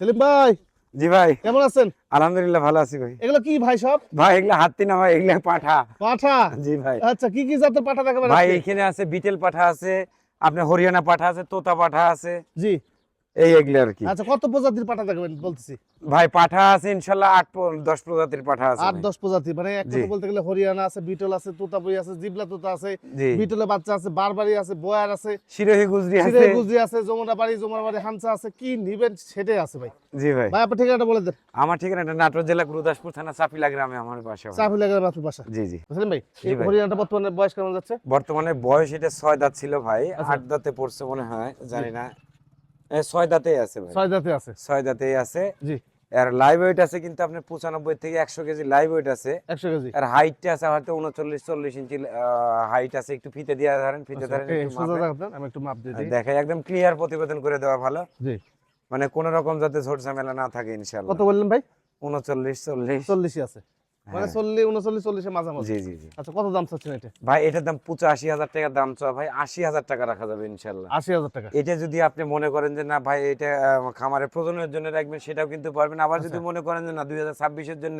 সেলিম ভাই জি ভাই। কেমন আছেন? আলহামদুলিল্লাহ ভালো আছি ভাই। এগুলো কি ভাই সব? ভাই এগুলা হাতি না ভাই এগুলো পাঠা। পাঠা? জি ভাই। আচ্ছা কি কি জাতের পাঠা দেখাবেন ভাই? এখানে আছে বিটেল পাঠা আছে আপনার হরিয়ানা পাঠা আছে তোতা পাঠা আছে। জি। এই এগুলো আর কি। আচ্ছা কত প্রজাতির পাঠা দেখাবেন বলতেছি? ভাই পাঠা আছে প্রজাতির পাঠা আছে প্রজাতি মানে এক কথা বলতে গেলে হরিয়ানা আছে বিটল আছে তোতাপুরি আছে জিবলা তোতা আছে বিটলের বাচ্চা আছে বারবারি আছে বয়ার আছে শিরোহী গুজরি আছে। সিরাই গুজি আছে যমুনা বাড়ি যমুনা হামসা আছে কি নিবেন সেটাই আছে ভাই। জি ভাই। ভাই আপনার ঠিকানাটা বলে দেন। আমার ঠিকানাটা নাটোর জেলা গুরুদাসপুর থানা চাপিলা গ্রামে আমার বাসা ভাই। চাফি লাগার বাসা। জি জি। বুঝলেন ভাই? এই হরিয়ানাটা বর্তমানে বয়স কেমন যাচ্ছে? বর্তমানে বয়স এটা ছয় দাঁত ছিল ভাই আচ্ছা। আট দাঁতে পড়ছে মনে হয় জানি না। ছয় দাঁতেই আছে ছয় জাতি আছে। ছয় দাঁতেই আছে। জি। আর লাইভ ওয়েট আছে কিন্তু আপনার পঁচানব্বই থেকে একশো কেজি লাইভ ওয়েট আছে। একশো কেজি। আর হাইটটা আছে হয়তো উনচল্লিশ চল্লিশ ইঞ্চি হাইট আছে একটু ফিতে দিয়ে ধরেন ফিতে ধরেন আমি একটু মাপ দিয়ে দিই। দেখাই একদম ক্লিয়ার প্রতিবেদন করে দেওয়া ভালো। জি। মানে কোন রকম যাতে ঝোট ঝামেলা না থাকে ইনশাল্লাহ কত বললেন ভাই? উনচল্লিশ চল্লিশ। চল্লিশই আছে। মানে হ্যাঁ। চল্লিশ উনচল্লিশ চল্লিশের মাঝামাঝি। জি জি জি। আচ্ছা কত দাম চাচ্ছেন এটা? ভাই এটার দাম পঁচাশি হাজার টাকা দাম ভাই আশি হাজার টাকা রাখা যাবে ইনশাল্লাহ আশি হাজার টাকা। এটা যদি আপনি মনে করেন যে না ভাই এটা খামারের প্রজননের জন্য রাখবেন সেটাও কিন্তু পারবেন। আবার যদি আচ্ছা। মনে করেন যে না দুই হাজার ছাব্বিশের জন্য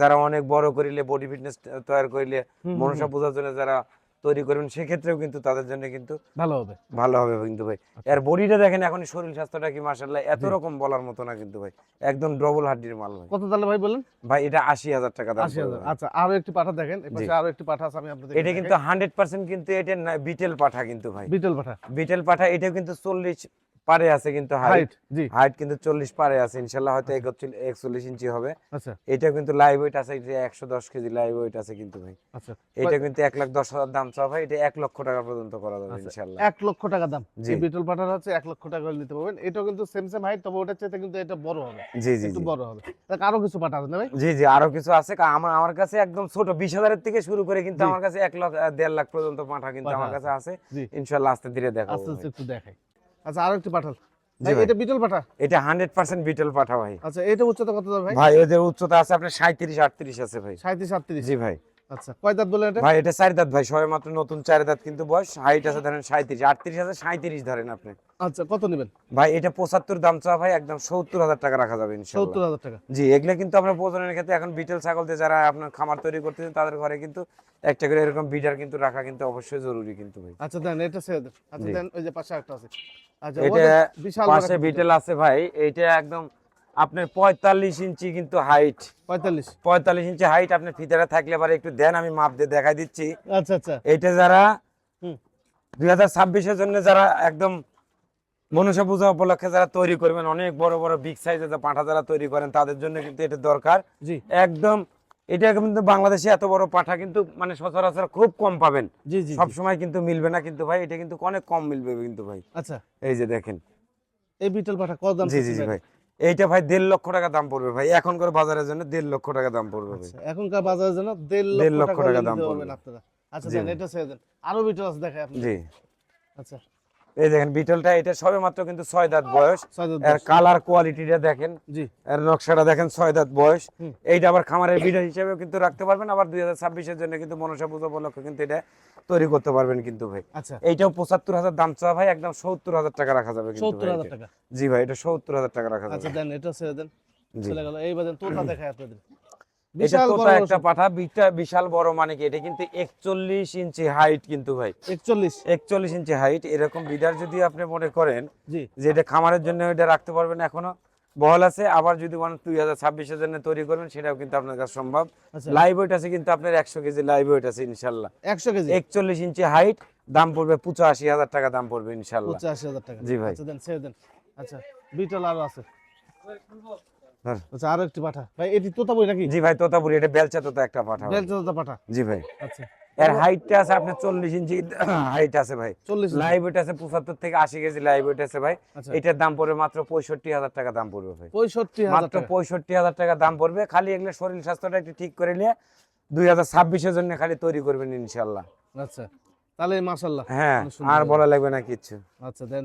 যারা অনেক বড় করিলে বডি ফিটনেস তৈরি করিলে মনসা পূজার জন্য যারা তৈরি করবেন সেক্ষেত্রেও কিন্তু তাদের জন্য কিন্তু ভালো হবে। ভালো হবে কিন্তু ভাই। আচ্ছা। এর বডিটা দেখেন এখন শরীর স্বাস্থ্যটা কি মার্শাল্লাহ এত রকম বলার মতো না কিন্তু ভাই। একদম ডবল হাড্ডির মাল ভাই। কত তাহলে ভাই বলেন ভাই এটা আশি হাজার টাকা দাম। আচ্ছা আরও একটি পাঠা দেখেন। এই পাশে আরও একটি পাঠা আছে আমি আপনাদের এটা কিন্তু হান্ড্রেড পার্সেন্ট কিন্তু এটা বিটেল পাঠা কিন্তু ভাই। বিটেল পাঠা। বিটেল পাঠা এটাও কিন্তু চল্লিশ পারে আছে কিন্তু হাইট হাইট কিন্তু চল্লিশ পারে আছে ইনশাল্লাহ হয়তো একচল্লিশ একচল্লিশ ইঞ্চি হবে। আচ্ছা। এটা কিন্তু লাইভ ওয়েট আছে এটা একশো দশ কেজি লাইভ ওয়েট আছে কিন্তু ভাই। আচ্ছা। এটা কিন্তু এক লাখ দশ হাজার দাম চাওয়া ভাই এটা এক লক্ষ টাকা পর্যন্ত করা যাবে আচ্ছা, ইনশাল্লাহ। এক লক্ষ টাকা দাম। জি। বিটল পাঠার হচ্ছে এক লক্ষ টাকা নিতে পারবেন। এটাও কিন্তু সেম সেম হাইট তবে ওটার চাইতে কিন্তু এটা বড় হবে। জি জি একটু বড় হবে। দেখ আরও কিছু পাঠা আছে না ভাই? জি জি আরও কিছু আছে। আমার আমার কাছে একদম ছোট বিশ হাজারের থেকে শুরু করে কিন্তু আমার কাছে এক লাখ দেড় লাখ পর্যন্ত পাঠা কিন্তু আমার কাছে আছে। ইনশাল্লাহ আস্তে ধীরে দেখাবো আস্তে আস্তে একটু দেখাই। আচ্ছা আরও একটি পাঠাল। এটা বিটল পাঠা? এটা হান্ড্রেড পার্সেন্ট বিটল পাঠা ভাই। আচ্ছা এটা উচ্চতা কত দাম ভাই ভাই এদের উচ্চতা আছে আপনার সাঁত্রিশ আটত্রিশ আছে ভাই। সাঁত্রিশ আটত্রিশ। জি ভাই। আচ্ছা কয় দাঁত বলেন এটা? ভাই এটা চার দাঁত ভাই সবে মাত্র নতুন চার দাঁত কিন্তু বয়স। হাইট আছে ধরেন সাঁত্রিশ আটত্রিশ আছে সাঁত্রিশ ধরেন আপনি। আচ্ছা কত নেবেন? ভাই এটা পঁচাত্তর দাম চাওয়া ভাই একদম সত্তর হাজার টাকা রাখা যাবে সত্তর হাজার টাকা। জি এগুলো কিন্তু আমরা প্রজননের ক্ষেত্রে এখন বিটেল ছাগল দিয়ে যারা আপনার খামার তৈরি করতেছেন তাদের ঘরে কিন্তু একটা করে এরকম বিডার কিন্তু রাখা কিন্তু অবশ্যই জরুরি কিন্তু ভাই। আচ্ছা দেন এটা ছেড়ে দেন। আচ্ছা। দেন ওই যে পাশে একটা আছে। আচ্ছা এটা বিশাল পাশে বিটেল। আছে ভাই এইটা একদম আপনার পঁয়তাল্লিশ ইঞ্চি কিন্তু হাইট পঁয়তাল্লিশ। পঁয়তাল্লিশ ইঞ্চি হাইট আপনার ভিতরে থাকলে পারে একটু দেন আমি মাপ দিয়ে দেখাই দিচ্ছি। আচ্ছা আচ্ছা। এইটা যারা দুই হাজার ছাব্বিশের জন্য যারা একদম মনুষ্য পূজা উপলক্ষে যারা তৈরি করবেন অনেক বড় বড় বিগ সাইজের পাঁঠা যারা তৈরি করেন তাদের জন্য কিন্তু এটা দরকার। জি। একদম এটা কিন্তু বাংলাদেশে এত বড় পাঠা কিন্তু মানে সচরাচর খুব কম পাবেন। জি জি সব সময় কিন্তু মিলবে না কিন্তু ভাই এটা কিন্তু অনেক কম মিলবে কিন্তু ভাই। আচ্ছা। এই যে দেখেন। এই বিটল পাঠা কত দাম জি জি ভাই? এইটা ভাই দেড় লক্ষ টাকা দাম পড়বে ভাই। এখনকার বাজারের জন্য দেড় লক্ষ টাকা দাম পড়বে আচ্ছা, এখনকার বাজারের জন্য দেড় দেড় লক্ষ টাকা দাম পড়বে। আপনারা। আচ্ছা। এটা ছেড়ে দেন। আরও বিটল আছে দেখাই আপনি জি। আচ্ছা। এই দেখেন বিটলটা এটা সবে মাত্র কিন্তু ছয় দাঁত বয়স। এর কালার কোয়ালিটিটা দেখেন। জি। এর নকশাটা দেখেন ছয় দাঁত বয়স। এইটা আবার খামারের বিডা হিসেবেও কিন্তু রাখতে পারবেন। আবার দুই হাজার ছাব্বিশের জন্য কিন্তু মনসা পুজো উপলক্ষে কিন্তু এটা তৈরি করতে পারবেন কিন্তু ভাই। আচ্ছা। এইটাও পঁচাত্তর হাজার দাম চাওয়া ভাই একদম সত্তর হাজার টাকা রাখা যাবে কিন্তু সত্তর হাজার টাকা। জি ভাই এটা সত্তর হাজার টাকা রাখা আচ্ছা যাবে দেন এটা ছেড়ে দেন চলে গেল। এইবার দেন তোতা দেখাই আপনাদের। এটা তোতা একটা পাঠা বিটা বিশাল বড় মানে কি? এটা কিন্তু একচল্লিশ ইঞ্চি হাইট কিন্তু ভাই। একচল্লিশ। একচল্লিশ ইঞ্চি হাইট এরকম বিডার যদি আপনি মনে করেন জি। যে এটা খামারের জন্য এটা রাখতে পারবেন এখনও। বহল আছে আবার যদি মানে দুই হাজার ছাব্বিশের জন্য তৈরি করবেন সেটাও কিন্তু আপনার কাছে সম্ভব। আচ্ছা। লাইভ ওয়েট আছে কিন্তু আপনার একশো কেজি লাইভ ওয়েট আছে ইনশাল্লাহ। একশো কেজি? একচল্লিশ ইঞ্চি হাইট দাম পড়বে পঁচাশি হাজার টাকা দাম পড়বে ইনশাল্লাহ। পঁচাশি হাজার টাকা। জি ভাই। আচ্ছা আচ্ছা বিটল আরও আছে। আচ্ছা আরও একটি পাঠা। ভাই এটি তোতা বই নাকি? জি ভাই তোতাপুরি এটা বেলচা তোতা একটা পাঠা বেলচা তোতা পাঠা। জি ভাই। আচ্ছা। এর হাইটটা আছে আপনার চল্লিশ ইঞ্চি হাইট আছে ভাই। লাইভ ওয়েট আছে পঁচাত্তর থেকে আশি কেজি লাইভ ওয়েট আছে ভাই। আচ্ছা। এটার দাম পড়বে মাত্র পঁয়ষট্টি হাজার টাকা দাম পড়বে ভাই। পঁয়ষট্টি মাত্র পঁয়ষট্টি হাজার টাকা দাম পড়বে। খালি এগুলো শরীর স্বাস্থ্যটা একটু ঠিক করে নিয়ে দুই হাজার ছাব্বিশের জন্য খালি তৈরি করবেন ইনশাল্লাহ। আচ্ছা। তাহলে মাশাল্লাহ হ্যাঁ আর বলা লাগবে না কিচ্ছু। আচ্ছা দেন।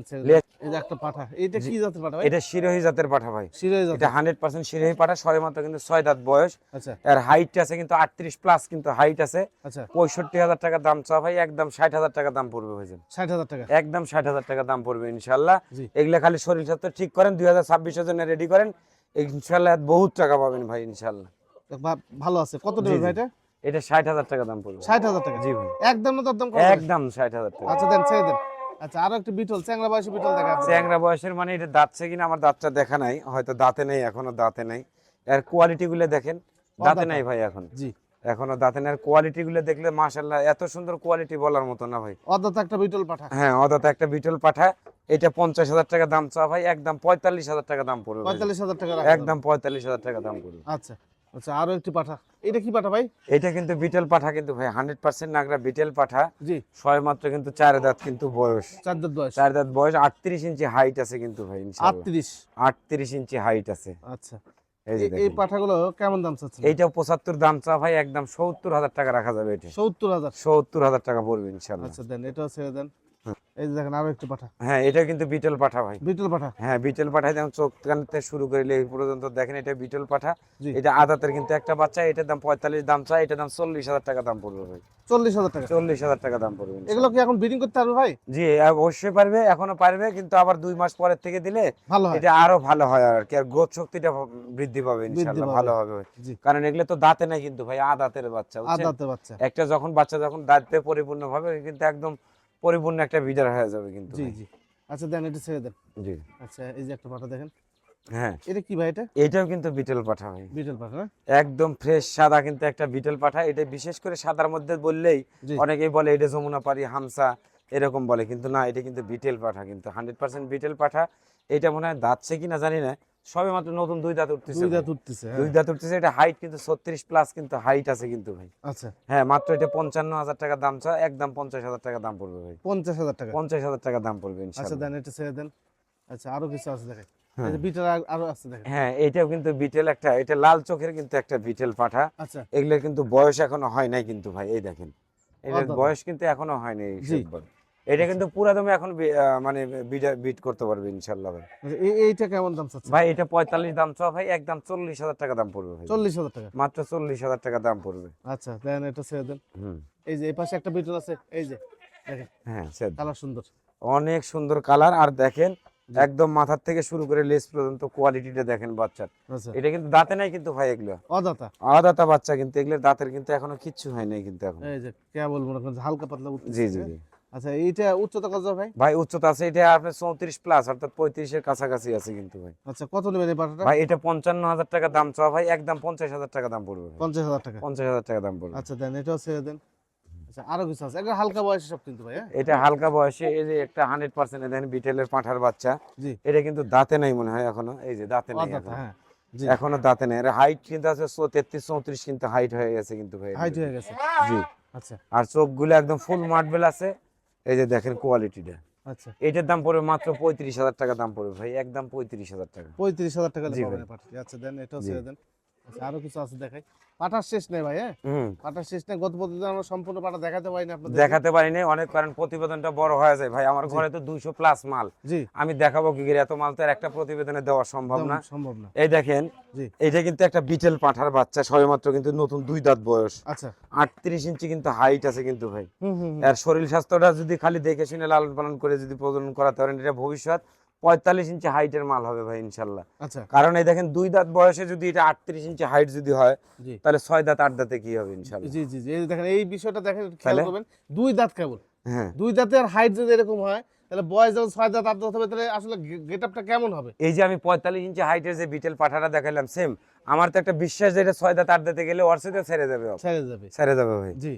এই একটা পাঠা। এইটা কি জাতের পাঠা ভাই? এটা শিরোহী জাতের পাঠা ভাই। জাতের এটা হান্ড্রেড পার্সেন্ট শিরোহী পাঠা ছয় মাত্র কিন্তু ছয় দাঁত বয়স। আচ্ছা। এর হাইট আছে কিন্তু আটত্রিশ প্লাস কিন্তু হাইট আছে। আচ্ছা। পঁয়ষট্টি হাজার টাকা দাম ভাই একদম ষাট হাজার টাকা দাম পড়বে ভাইজান ষাট হাজার টাকা। একদম ষাট হাজার টাকা দাম পড়বে ইনশাল্লাহ এগুলা খালি শরীর স্বাস্থ্য ঠিক করেন দুই হাজার ছাব্বিশের জন্য রেডি করেন। ইনশাল্লাহ বহুত টাকা পাবেন ভাই ইনশাল্লাহ ভা- ভালো আছে। কত দেবে ভাই এটা? এটা ষাট হাজার টাকা দাম পড়বে। ষাট হাজার টাকা? জি ভাই। একদম না একদম একদম ষাট হাজার টাকা। আচ্ছা দেন দেন। আচ্ছা আরও একটা বিটল চ্যাংরা বয়সী বিটল দেখা চ্যাংরা বয়সের মানে এটা দাঁতছে কিনা আমার দাঁতটা দেখা নাই হয়তো দাঁতে নেই এখনও দাঁতে নেই। এর কোয়ালিটি গুলো দেখেন দাঁতে নাই ভাই এখন। জি। এখনও কোয়ালিটি গুলো দেখলে মাশাল্লাহ এত সুন্দর কোয়ালিটি বলার মতো না ভাই। অদাত একটা বিটল পাঠা। হ্যাঁ অদাতে একটা বিটল পাঠা। এটা পঞ্চাশ হাজার টাকা দাম চা ভাই একদম পঁয়তাল্লিশ হাজার টাকা দাম পড়বে পঁয়তাল্লিশ হাজার টাকা একদম পঁয়তাল্লিশ হাজার টাকা দাম পড়বে। আচ্ছা। আচ্ছা আরও একটি পাঠা। এটা কি পাঠা ভাই? এটা কিন্তু বিটেল পাঠা কিন্তু ভাই হান্ড্রেড পার্সেন্ট নাগরা বিটেল পাঠা। জি। ছয় মাত্র কিন্তু চার দাঁত কিন্তু বয়স। চার দাঁত বয়স। চার দাঁত বয়স আটত্রিশ ইঞ্চি হাইট আছে কিন্তু ভাই আটত্রিশ। আটত্রিশ ইঞ্চি হাইট আছে। আচ্ছা। এই। পাঠাগুলো কেমন দাম চাচ্ছেন? এইটা পঁচাত্তর দাম চা ভাই একদম সত্তর হাজার টাকা রাখা যাবে এটা। সত্তর হাজার। সত্তর হাজার টাকা পড়বে ইনশাল্লাহ আচ্ছা দেন এটাও ছেড়ে দেন। এই দেখেন আরও একটি পাঠা। হ্যাঁ এটা কিন্তু বিটেল পাঠা ভাই। বিটল পাঠা। হ্যাঁ বিটেল পাঠায় যেমন চোখ কানতে শুরু এই পর্যন্ত দেখেন এটা বিটেল পাঠা। এটা আদাতের কিন্তু একটা বাচ্চা এটার দাম পঁয়তাল্লিশ দাম চাই এটার দাম চল্লিশ হাজার টাকা দাম পড়বে ভাই। চল্লিশ হাজার টাকা। চল্লিশ হাজার টাকা দাম পড়বে এগুলো কি এখন ব্রিডিং করতে পারবে ভাই? জি অবশ্যই পারবে এখনও পারবে কিন্তু আবার দুই মাস পরের থেকে দিলে ভালো এটা আরও ভালো হয় আর কি আর গ্রোথ শক্তিটা বৃদ্ধি পাবে ইনশাআল্লাহ ভালো হবে কারণ এগুলো তো দাঁতে নাই কিন্তু ভাই আদাতের বাচ্চা বুঝছেন? আদাতে বাচ্চা। একটা যখন বাচ্চা যখন দাঁতে পরিপূর্ণ ভাবে কিন্তু একদম পরিপূর্ণ একটা বিডার হয়ে যাবে কিন্তু জি জি। আচ্ছা দেন এটা ছেড়ে দেন। জি। আচ্ছা এই যে একটা পাঠা দেখেন। হ্যাঁ। এটা কি ভাই এটা? এটাও কিন্তু বিটেল পাঠা ভাই। বিটল পাঠা একদম ফ্রেশ সাদা কিন্তু একটা বিটেল পাঠা। এটা বিশেষ করে সাদার মধ্যে বললেই অনেকেই বলে এটা যমুনা পারি হামসা এরকম বলে। কিন্তু না এটা কিন্তু বিটেল পাঠা। কিন্তু হান্ড্রেড পার্সেন্ট বিটেল পাঠা। এটা মনে হয় দাঁতছে কিনা জানি না। সবে মাত্র নতুন দুই দাঁত উঠতেছে দুই দাঁত উঠতেছে হ্যাঁ। দুই দাঁত উঠতেছে এটা হাইট কিন্তু ছত্রিশ প্লাস কিন্তু হাইট আছে কিন্তু ভাই। আচ্ছা। হ্যাঁ মাত্র এটা পঞ্চান্ন হাজার টাকা দাম চা একদম পঞ্চাশ হাজার টাকা দাম পড়বে ভাই। পঞ্চাশ হাজার টাকা। পঞ্চাশ হাজার টাকা দাম পড়বে ইনশাআল্লাহ। আচ্ছা দেন এটা ছেড়ে দেন। আচ্ছা আরও কিছু আছে দেখেন। হ্যাঁ। বিটল আর- আছে দেখেন। হ্যাঁ এটাও কিন্তু বিটেল একটা এটা লাল চোখের কিন্তু একটা বিটেল পাঠা। আচ্ছা। এগুলোর কিন্তু বয়স এখনও হয় নাই কিন্তু ভাই এই দেখেন। এটার বয়স কিন্তু এখনও হয়নি এই। এটা কিন্তু পুরা দমে এখন মানে বিট করতে পারবে ইনশাল্লাহ ভাই। আচ্ছা, এইটা কেমন দাম চাচ্ছে ভাই এটা পঁয়তাল্লিশ দাম চাওয়া ভাই একদম চল্লিশ হাজার টাকা দাম পড়বে ভাই। চল্লিশ হাজার টাকা। মাত্র চল্লিশ হাজার টাকা দাম পড়বে। আচ্ছা দেন এটা ছেড়ে দেন। হুম। এই যে এই পাশে একটা বিটল আছে এই যে দেখেন। হ্যাঁ সে কালার সুন্দর। অনেক সুন্দর কালার আর দেখেন একদম মাথার থেকে শুরু করে লেস পর্যন্ত কোয়ালিটিটা দেখেন বাচ্চার। আচ্ছা। এটা কিন্তু দাঁতে নাই কিন্তু ভাই এগুলো। অদাতা। আলাদাতা বাচ্চা কিন্তু এগুলোর দাঁতের কিন্তু এখনও কিচ্ছু হয় নাই কিন্তু এখন। এই যে মনে করেন হালকা পাতলা জি জি জি। আচ্ছা এইটা উচ্চতা কত ভাই? ভাই উচ্চতা আছে এটা আপনার চৌত্রিশ প্লাস অর্থাৎ পঁয়ত্রিশের কাছাকাছি আছে কিন্তু ভাই। আচ্ছা কত নেবেন এই পাটাটা? ভাই এটা পঞ্চান্ন হাজার টাকা দাম চাওয়া ভাই একদম পঞ্চাশ হাজার টাকা দাম পড়বে পঞ্চাশ হাজার টাকা। পঞ্চাশ হাজার টাকা দাম পড়বে। আচ্ছা দেন এটাও ছেড়ে দেন। আচ্ছা আরও কিছু আছে হালকা বয়সে সব কিন্তু ভাই হ্যাঁ? এটা হালকা বয়সে এই যে একটা হান্ড্রেড পার্সেন্ট দেখেন বিটেলের পাঁঠার বাচ্চা। জি। এটা কিন্তু দাঁতে নাই মনে হয় এখনও এই যে দাঁতে নেই এখনও। হ্যাঁ এখনও দাঁতে নেই। হাইট কিন্তু আছে তেত্রিশ চৌত্রিশ কিন্তু হাইট হয়ে গেছে কিন্তু ভাই। হাইট হয়ে গেছে। জি। আচ্ছা। আর চোখগুলো একদম ফুল মার্বেল আছে। এই যে দেখেন কোয়ালিটিটা আচ্ছা। এটার দাম পড়বে মাত্র পঁয়ত্রিশ হাজার টাকা দাম পড়বে ভাই একদম পঁয়ত্রিশ হাজার টাকা। পঁয়ত্রিশ হাজার টাকা আচ্ছা দেন এটাও ছেড়ে দেন। আচ্ছা আরও কিছু আছে দেখাই। পাটার শেষ নেই ভাই হ্যাঁ? পাটার শেষ নেই গত প্রতিদিন আমরা সম্পূর্ণ পাটা দেখাতে পারি না আপনাদের। দেখাতে পারিনি অনেক কারণ প্রতিবেদনটা বড় হয়ে যায়। ভাই আমার ঘরে তো দুইশো প্লাস মাল। আমি দেখাবো কি করে এত মাল তো একটা প্রতিবেদনে দেওয়া সম্ভব না। সম্ভব না। এই দেখেন জি। এইটা কিন্তু একটা বিটেল পাঠার বাচ্চা সবেমাত্র কিন্তু নতুন দুই দাঁত বয়স। আচ্ছা। আটত্রিশ ইঞ্চি কিন্তু হাইট আছে কিন্তু ভাই। আর শরীর স্বাস্থ্যটা যদি খালি দেখে শুনে লালন পালন করে যদি প্রজনন করাতে পারেন এটা ভবিষ্যৎ। পঁয়তাল্লিশ ইঞ্চি হাইটের মাল হবে ভাই ইনশাল্লাহ। আচ্ছা। কারণ এই দেখেন দুই দাঁত বয়সে যদি এটা আটত্রিশ ইঞ্চি হাইট যদি হয় তাহলে ছয় দাঁত আট দাঁতে কি হবে ইনশাল্লাহ? জি জি জি। এই দেখেন এই বিষয়টা দেখেন খেয়াল করবেন দুই দাঁত কেবল। হ্যাঁ। দুই দাঁতের হাইট যদি এরকম হয় তাহলে বয়স যখন ছয় দাঁত আট দাঁত হবে তাহলে আসলে গেট আপটা কেমন হবে? এই যে আমি পঁয়তাল্লিশ ইঞ্চি হাইটের যে বিটেল পাঠাটা দেখালাম সেম আমার তো একটা বিশ্বাস যে এটা ছয় দাঁত আট দাঁতে গেলে ওর সাথে ছেড়ে যাবে ছেড়ে যাবে। ছেড়ে যাবে ভাই। জি।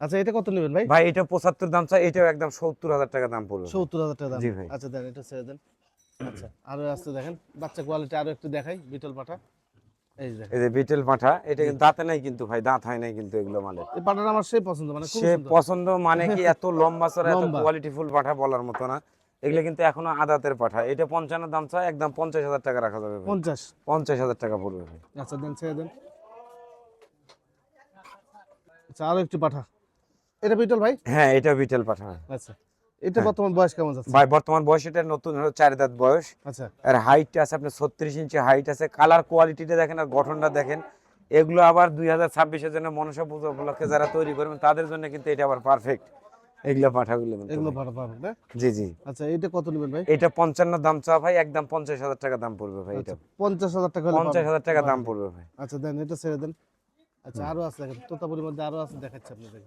আচ্ছা এটা কত নেবেন ভাই? ভাই এটা পঁচাত্তর দাম চাই এটাও একদম সত্তর হাজার টাকা দাম পড়বে সত্তর হাজার টাকা দাম। আচ্ছা দেন এটা ছেড়ে দেন। আচ্ছা আরও আসতে দেখেন। বাচ্চা কোয়ালিটি আরও একটু দেখাই বিটল পাঠা। এই যে দেখেন। এই যে বিটেল পাঠা এটা দাঁতে নাই কিন্তু ভাই দাঁত হয় নাই কিন্তু এগুলো মালের এই পাঠাটা আমার সেই পছন্দ মানে সে পছন্দ মানে কি এত লম্বা চড়া এত লম্বা। পাঠা বলার মতো না। এগুলো কিন্তু এখনও আদাতের পাঠা। এটা পঞ্চান্ন দাম চাই একদম পঞ্চাশ হাজার টাকা রাখা যাবে পঞ্চাশ। পঞ্চাশ হাজার টাকা পড়বে ভাই। আচ্ছা দেন ছেড়ে দেন। আচ্ছা আরও একটু পাঠা। এটা বিটল ভাই? হ্যাঁ এটা বিটেল পাঠা। আচ্ছা। এটা হ্যাঁ। বর্তমান বয়স কেমন যাচ্ছে? ভাই বর্তমান বয়স এটা নতুন হলো চার দাঁত বয়স। আচ্ছা। আর হাইটটা আছে আপনার ছত্রিশ ইঞ্চি হাইট আছে। কালার কোয়ালিটিটা দেখেন আর গঠনটা দেখেন। এগুলো আবার দুই হাজার ছাব্বিশের জন্য মনসা পুজো উপলক্ষে যারা তৈরি করবেন তাদের জন্য কিন্তু এটা আবার পারফেক্ট এগুলো পাঠাগুলো এগুলো। ভালো জি জি। আচ্ছা এটা কত নেবেন ভাই? এটা পঞ্চান্ন দাম চাওয়া ভাই একদম পঞ্চাশ হাজার টাকা দাম পড়বে ভাই এটা। আচ্ছা পঞ্চাশ হাজার টাকা পঞ্চাশ হাজার টাকা দাম পড়বে ভাই। আচ্ছা দেন এটা ছেড়ে দেন। আচ্ছা আরও আছে দেখেন তোতাপুরির মধ্যে আরও আছে দেখাচ্ছি আপনাদের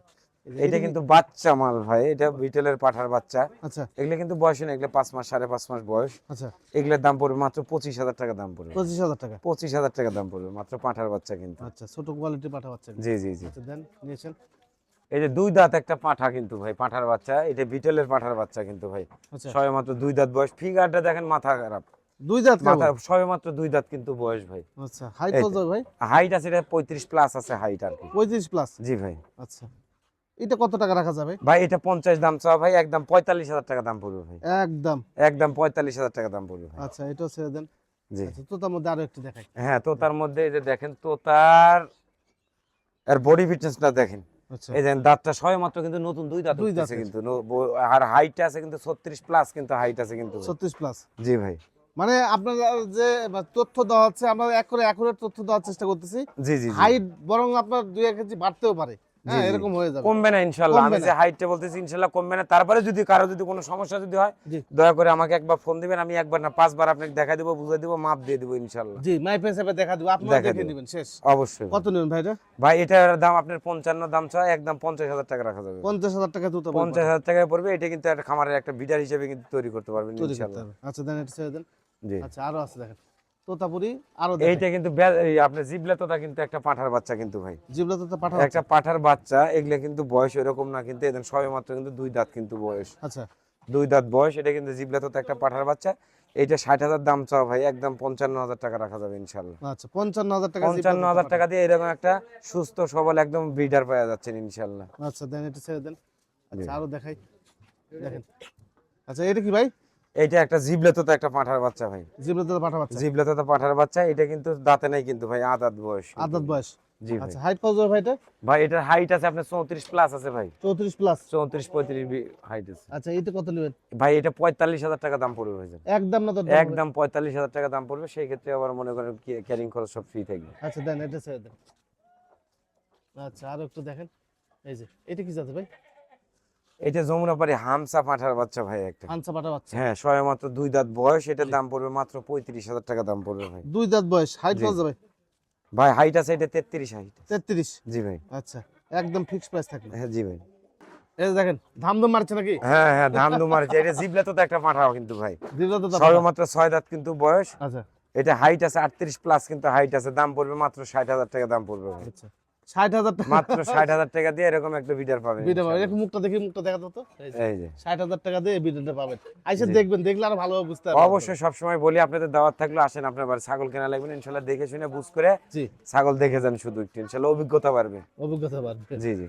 এটা কিন্তু বাচ্চা মাল ভাই এটা বিটেলের পাঠার বাচ্চা। আচ্ছা। এগুলো কিন্তু বয়স না এগুলো পাঁচ মাস সাড়ে পাঁচ মাস বয়স। আচ্ছা। এগুলোর দাম পড়বে মাত্র পঁচিশ হাজার টাকা দাম পড়বে। পঁচিশ হাজার টাকা। পঁচিশ হাজার টাকা দাম পড়বে মাত্র পাঠার বাচ্চা কিন্তু। আচ্ছা ছোট কোয়ালিটি পাঠা পাচ্ছেন জি জি জি। আচ্ছা দেন নিয়েছেন। এই যে দুই দাঁত একটা পাঠা কিন্তু ভাই পাঠার বাচ্চা এটা বিটেলের পাঠার বাচ্চা কিন্তু ভাই। আচ্ছা। সবে মাত্র দুই দাঁত বয়স ফিগারটা দেখেন মাথা খারাপ। দুই দাঁত মাথা সবে মাত্র দুই দাঁত কিন্তু বয়স ভাই। আচ্ছা হাইট কত ভাই? হাইট আছে এটা পঁয়ত্রিশ প্লাস আছে হাইট আর কি। পঁয়ত্রিশ প্লাস জি ভাই। আচ্ছা। এটা কত টাকা রাখা যাবে? ভাই এটা পঞ্চাশ দাম চাওয়া ভাই একদম পঁয়তাল্লিশ হাজার টাকা দাম পড়বে ভাই। একদম। একদম পঁয়তাল্লিশ হাজার টাকা দাম পড়বে আচ্ছা এটাও ছেড়ে দেন। জি। আচ্ছা তোতার মধ্যে আরও একটু দেখাই। হ্যাঁ তো তার মধ্যে এই যে দেখেন তো তার আর বডি ফিটনেসটা দেখেন। আচ্ছা। এই দেখেন দাঁতটা সবে মাত্র কিন্তু নতুন দুই দাঁত দুই কিন্তু। আর হাইট আছে কিন্তু ছত্রিশ প্লাস কিন্তু হাইট আছে কিন্তু ভাই। ছত্রিশ প্লাস জি ভাই। মানে আপনার যে তথ্য দেওয়া হচ্ছে আমরা এক করে একুরেট তথ্য দেওয়ার চেষ্টা করতেছি। জি জি জি। হাইট বরং আপনার দুই এক কেজি বাড়তেও পারে। হ্যাঁ এরকম হয়ে যাবে। কমবে না আমি যে হাইটটা বলতেছি কমবে না। তারপরে যদি কারও যদি কোনো সমস্যা যদি হয় দয়া করে আমাকে একবার ফোন দিবেন আমি একবার না পাঁচবার আপনাকে দেখা দিব বুঝে দিব মাপ দিয়ে দিব জি মাই দেখা দিব আপনারা দেখা দেখে দিবো। দিবেন শেষ। অবশ্যই। কত নেবেন ভাই এটা ভাই এটার দাম আপনার পঞ্চান্ন দাম চাই একদম পঞ্চাশ হাজার টাকা রাখা যাবে। পঞ্চাশ হাজার টাকা দুটো পঞ্চাশ হাজার টাকায় পড়বে এটা কিন্তু একটা খামারের একটা বিডার হিসেবে কিন্তু তৈরি করতে পারবেন আচ্ছা দেন এটা ছেড়ে দেন। জি। আচ্ছা আরও আছে দেখেন। তোতাপুরি আরও এইটা কিন্তু জিবলে তোতা কিন্তু একটা পাঠার বাচ্চা কিন্তু ভাই। জিবলা তো পাঠা একটা পাঠার বাচ্চা এগুলা কিন্তু বয়স এরকম না কিন্তু এদের সবে মাত্র কিন্তু দুই দাঁত কিন্তু বয়স। আচ্ছা। দুই দাঁত বয়স এটা কিন্তু জিবলা তোতা একটা পাঠার বাচ্চা। এইটা ষাট হাজার দাম চাও ভাই একদম পঞ্চান্ন হাজার টাকা রাখা যাবে ইনশাল্লাহ। আচ্ছা পঞ্চান্ন হাজার টাকা পঞ্চান্ন হাজার টাকা দিয়ে এরকম একটা সুস্থ সবল একদম ব্রিডার পাওয়া যাচ্ছেন ইনশাল্লাহ। আচ্ছা দেন এটা ছেড়ে দেন। আচ্ছা আরও দেখাই। দেখেন। আচ্ছা এটা কি ভাই? এইটা একটা জিবলে তোতা একটা পাঠার বাচ্চা ভাই। জিবলা তো পাঠা বাচ্চা? জিবলে তোতা পাঠার বাচ্চা এটা কিন্তু দাঁতে নাই কিন্তু ভাই আদাত বয়স। আদাত বয়স? জি আচ্ছা হাইট কত ভাই এটা? ভাই এটার হাইট আছে আপনার চৌত্রিশ প্লাস আছে ভাই। চৌত্রিশ প্লাস চৌত্রিশ পঁয়ত্রিশ হাইট আছে। আচ্ছা এটা কত নেবেন? ভাই এটা পঁয়তাল্লিশ হাজার টাকা দাম পড়বে ভাই একদম না তো একদম পঁয়তাল্লিশ হাজার টাকা দাম পড়বে সেই ক্ষেত্রে আবার মনে করেন ক্যারিং খরচ সব ফ্রি থাকবে। আচ্ছা দেন এটা ছেড়ে দেন। আচ্ছা আরও একটু দেখেন। এই যে এটা কি যাতে ভাই? এটা যমুনা পাড়ি হামসা পাঠার বাচ্চা ভাই একটা। আনসা পাঠা বাচ্চা। হ্যাঁ সবে মাত্র দুই দাঁত বয়স এটার দাম পড়বে মাত্র পঁয়ত্রিশ হাজার টাকা দাম পড়বে ভাই। দুই দাঁত বয়স হাইট। কত যাবে ভাই হাইট আছে এটা তেত্রিশ হাইট তেত্রিশ? জি ভাই। আচ্ছা একদম ফিক্স প্রাইস থাকবে। হ্যাঁ জি ভাই। এই দেখেন দম মারছে নাকি? হ্যাঁ হ্যাঁ ধাম দুমার এটা জিবলে তো একটা পাঠাও কিন্তু ভাই। জিবলা তো সবে মাত্র ছয় দাঁত কিন্তু বয়স। আচ্ছা। এটা হাইট আছে আটত্রিশ প্লাস কিন্তু হাইট আছে দাম পড়বে মাত্র ষাট হাজার টাকা দাম পড়বে ভাই। আচ্ছা। ষাট হাজার টাকা। মাত্র ষাট হাজার টাকা দিয়ে এরকম একটা বিডার পাবেন বিটা পাবেন। একটু মুখটা দেখি মুখটা দেখাতো তো এই যে, ষাট হাজার টাকা দিয়ে বিটাটা পাবেন। আইসা দেখবেন দেখলে আরও ভালোভাবে বুঝতে পারবেন। অবশ্যই সবসময় বলি আপনাদের দাওয়াত থাকলে আসেন আপনার বাড়ি ছাগল কেনা লাগবে না, ইনশাল্লাহ দেখে শুনে বুঝ করে জি। ছাগল দেখে যান শুধু একটু ইনশাল্লাহ অভিজ্ঞতা বাড়বে। অভিজ্ঞতা বাড়বে। জি জি।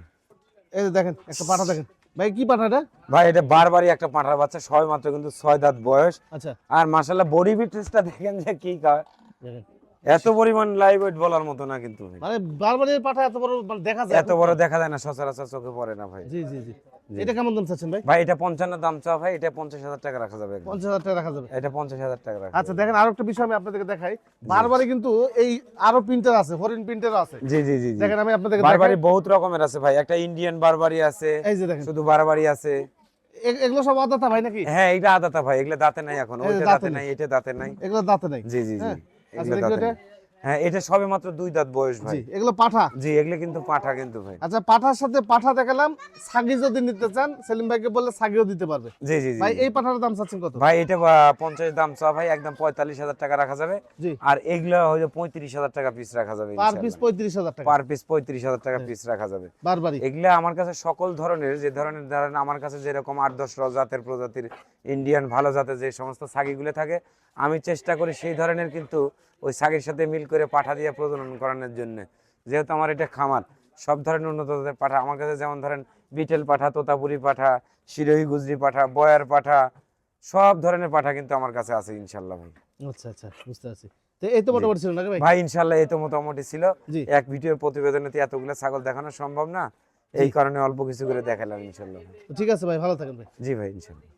এই দেখেন একটা পাঠা দেখেন। ভাই কি পাঠা এটা? ভাই এটা বারবারই একটা পাঁঠার বাচ্চা সবাই মাত্র কিন্তু ছয় দাঁত বয়স। আচ্ছা। আর মাসাল্লাহ বডি ফিটনেসটা দেখেন যে কি কা- দেখেন। এত পরিমাণ লাইভ ওয়েট বলার মতো না কিন্তু মানে বারবার এই পাঠা এত বড় মানে দেখা যায়। এত বড় দেখা যায় না সচরাচর চোখে পড়ে না ভাই। জি জি জি। এটা কেমন দাম চাচ্ছেন ভাই? ভাই এটা পঞ্চান্ন দাম চাও ভাই এটা পঞ্চাশ হাজার টাকা রাখা যাবে একদম। পঞ্চাশ হাজার টাকা রাখা যাবে। এটা পঞ্চাশ হাজার টাকা রাখা আচ্ছা দেখেন আরও একটা বিষয় আমি আপনাদেরকে দেখাই। বারবারই কিন্তু এই আরও প্রিন্টার আছে হরিণ প্রিন্টার আছে। জি জি জি দেখেন আমি আপনাদেরকে বারবারি দেখাই বহুত রকমের আছে ভাই একটা ইন্ডিয়ান বারবারি আছে এই যে দেখেন। শুধু বারবারি আছে। এগুলো সব অদাতা ভাই নাকি? হ্যাঁ এটা আদাতা ভাই এগুলো দাঁতে নাই এখন ওইটা দাঁতে নাই এটা দাঁতে নাই। এগুলো দাঁতে নাই। জি জি জি। হ্যাঁ। আচ্ছা, দাঁতে এগুলো নাই। হ্যাঁ এটা সবে মাত্র দুই দাঁত বয়স ভাই। এগুলো পাঠা? জি এগুলো কিন্তু পাঠা কিন্তু ভাই। আচ্ছা পাঠার সাথে পাঠা দেখালাম সাগি যদি নিতে চান সেলিম ভাইকে বললে সাগিও দিতে পারবে। জি জি ভাই এই পাঠার দাম চাচ্ছেন কত? ভাই এটা বা পঞ্চাশ দাম চা ভাই একদম পঁয়তাল্লিশ হাজার টাকা রাখা যাবে। জি। আর এগুলো হয়তো পঁয়ত্রিশ হাজার টাকা পিস রাখা যাবে পার পিস পঁয়ত্রিশ হাজার টাকা। পার পিস পঁয়ত্রিশ হাজার টাকা পিস রাখা যাবে। বারবারই। এগুলো আমার কাছে সকল ধরনের যে ধরনের ধরেন আমার কাছে যেরকম আট দশ জাতের প্রজাতির ইন্ডিয়ান ভালো জাতের যে সমস্ত ছাগিগুলো থাকে আমি চেষ্টা করি সেই ধরনের কিন্তু ওই ছাগির সাথে মিল করে পাঠা দিয়ে প্রজনন করানোর জন্য। যেহেতু আমার এটা খামার সব ধরনের উন্নত জাতের পাঠা। আমার কাছে যেমন ধরেন বিটেল পাঠা তোতাপুরি পাঠা শিরোহী গুজরি পাঠা বয়ার পাঠা সব ধরনের পাঠা কিন্তু আমার কাছে আছে ইনশাল্লাহ ভাই। আচ্ছা আচ্ছা বুঝতে পারছি। এই তো মোটামুটি ছিল নাকি ভাই? ভাই ইনশাল্লাহ এই তো মোটামুটি ছিল। এক ভিডিওর প্রতিবেদনে তো এতগুলো ছাগল দেখানো সম্ভব না। এই কারণে অল্প কিছু করে দেখালাম ইনশাল্লাহ ঠিক আছে ভাই ভালো থাকেন ভাই। জি ভাই ইনশাল্লাহ